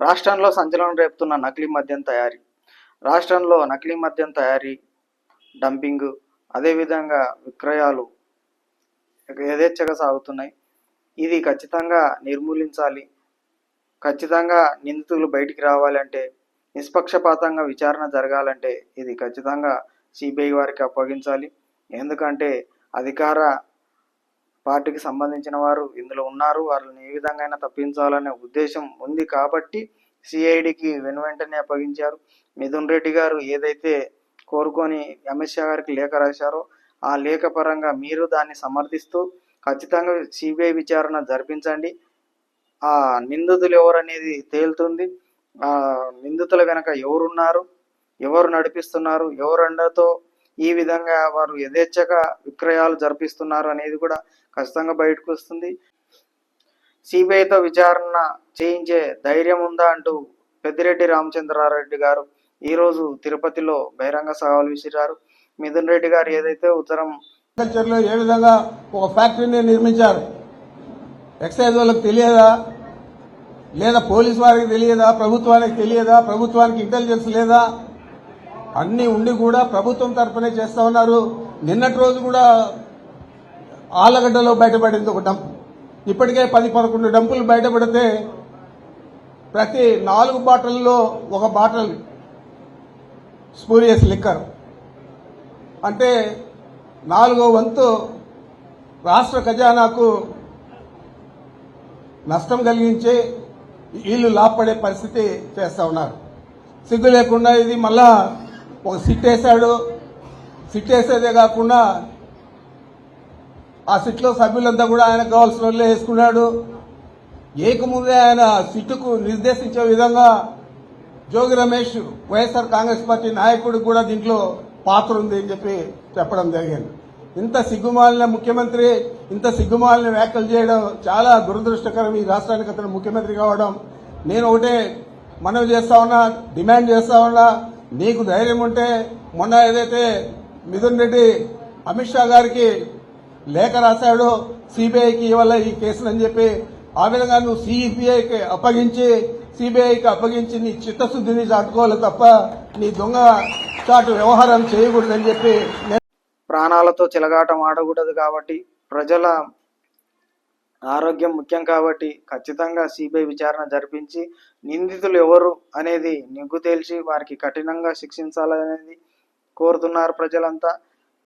రాష్ట్రంలో సంచలనం రేపుతున్న నకిలీ మద్యం తయారీ. రాష్ట్రంలో నకిలీ మద్యం తయారీ డంపింగ్ అదేవిధంగా విక్రయాలు యథేచ్ఛగా సాగుతున్నాయి. ఇది ఖచ్చితంగా నిర్మూలించాలి. ఖచ్చితంగా నిందితులు బయటికి రావాలంటే నిష్పక్షపాతంగా విచారణ జరగాలంటే ఇది ఖచ్చితంగా సిబిఐ వారికి అప్పగించాలి. ఎందుకంటే అధికార పార్టీకి సంబంధించిన వారు ఇందులో ఉన్నారు. వాళ్ళని ఏ విధంగా తప్పించాలనే ఉద్దేశం ఉంది కాబట్టి సిఐడికి వెను వెంటనే అప్పగించారు. మిథున్ రెడ్డి గారు ఏదైతే కోరుకొని అమిత్ షా గారికి లేఖ రాశారో ఆ లేఖ పరంగా మీరు దాన్ని సమర్థిస్తూ ఖచ్చితంగా సిబిఐ విచారణ జరిపించండి. ఆ నిందితులు ఎవరు అనేది తేలుతుంది. ఆ నిందితుల వెనక ఎవరున్నారు? ఎవరు నడిపిస్తున్నారు? ఎవరు అండతో ఈ విధంగా వారు యథేచ్ఛగా విక్రయాలు జరిపిస్తున్నారు అనేది కూడా ఖచ్చితంగా బయటకు వస్తుంది. సిబిఐతో విచారణ చేయించే ధైర్యం ఉందా అంటూ పెద్దిరెడ్డి రామచంద్రారెడ్డి గారు ఈరోజు తిరుపతిలో బహిరంగ సవాలు విసిరారు. మిథున్ రెడ్డి గారు ఏదైతే ఉత్తరం ఏ విధంగా ఒక ఫ్యాక్టరీని నిర్మించారు? ఎక్సైజ్ వాళ్ళకి తెలియదా? లేదా పోలీస్ వారికి తెలియదా? ప్రభుత్వానికి తెలియదా? ప్రభుత్వానికి ఇంటెలిజెన్స్ లేదా? అన్ని ఉండి కూడా ప్రభుత్వం తరఫునే చేస్తా ఉన్నారు. నిన్నటి రోజు కూడా ఆలగడ్డలో బయటపడింది ఒక డంప్. ఇప్పటికే పది పదకొండు డంపులు బయటపడితే ప్రతి నాలుగు బాటల్లో ఒక బాటల్ స్పూరియస్ లిక్కర్. అంటే నాలుగో వంతు రాష్ట్ర ఖజానాకు నష్టం కలిగించి వీళ్ళు లాభపడే పరిస్థితి చేస్తా ఉన్నారు. సిగ్గు లేకుండా ఇది మళ్ళా ఒక సిట్ వేశాడు. సిట్ వేసేదే కాకుండా ఆ సిట్లో సభ్యులంతా కూడా ఆయన కావాల్సిన వాళ్ళే వేసుకున్నాడు. ఏకముందే ఆయన సిట్టుకు నిర్దేశించే విధంగా జోగి రమేష్ వైఎస్ఆర్ కాంగ్రెస్ పార్టీ నాయకుడికి కూడా దీంట్లో పాత్ర ఉంది అని చెప్పి చెప్పడం జరిగింది. ఇంత సిగ్గుమాలిన ముఖ్యమంత్రి ఇంత సిగ్గుమాలిన వ్యాఖ్యలు చేయడం చాలా దురదృష్టకరం ఈ రాష్ట్రానికి అతను ముఖ్యమంత్రి కావడం. నేను ఒకటే మనవి చేస్తా ఉన్నా డిమాండ్ చేస్తా ఉన్నా నీకు ధైర్యం ఉంటే మొన్న ఏదైతే మిథున్ రెడ్డి అమిత్ షా గారికి లేఖ రాశాడు సిబిఐకి ఇవాళ ఈ కేసులు అని చెప్పి ఆ విధంగా నువ్వు సిబిఐకి అప్పగించి సిబిఐకి అప్పగించి నీ చిత్తశుద్ధిని చాటుకోవాలి తప్ప నీ దొంగ చాటు వ్యవహారం చేయకూడదని చెప్పి నేను ప్రాణాలతో చిలగాటం ఆడకూడదు కాబట్టి ప్రజల ఆరోగ్యం ముఖ్యం కాబట్టి ఖచ్చితంగా సిబిఐ విచారణ జరిపించి నిందితులు ఎవరు అనేది నిగ్గు తేల్చి వారికి కఠినంగా శిక్షించాలనేది కోరుతున్నారు ప్రజలంతా.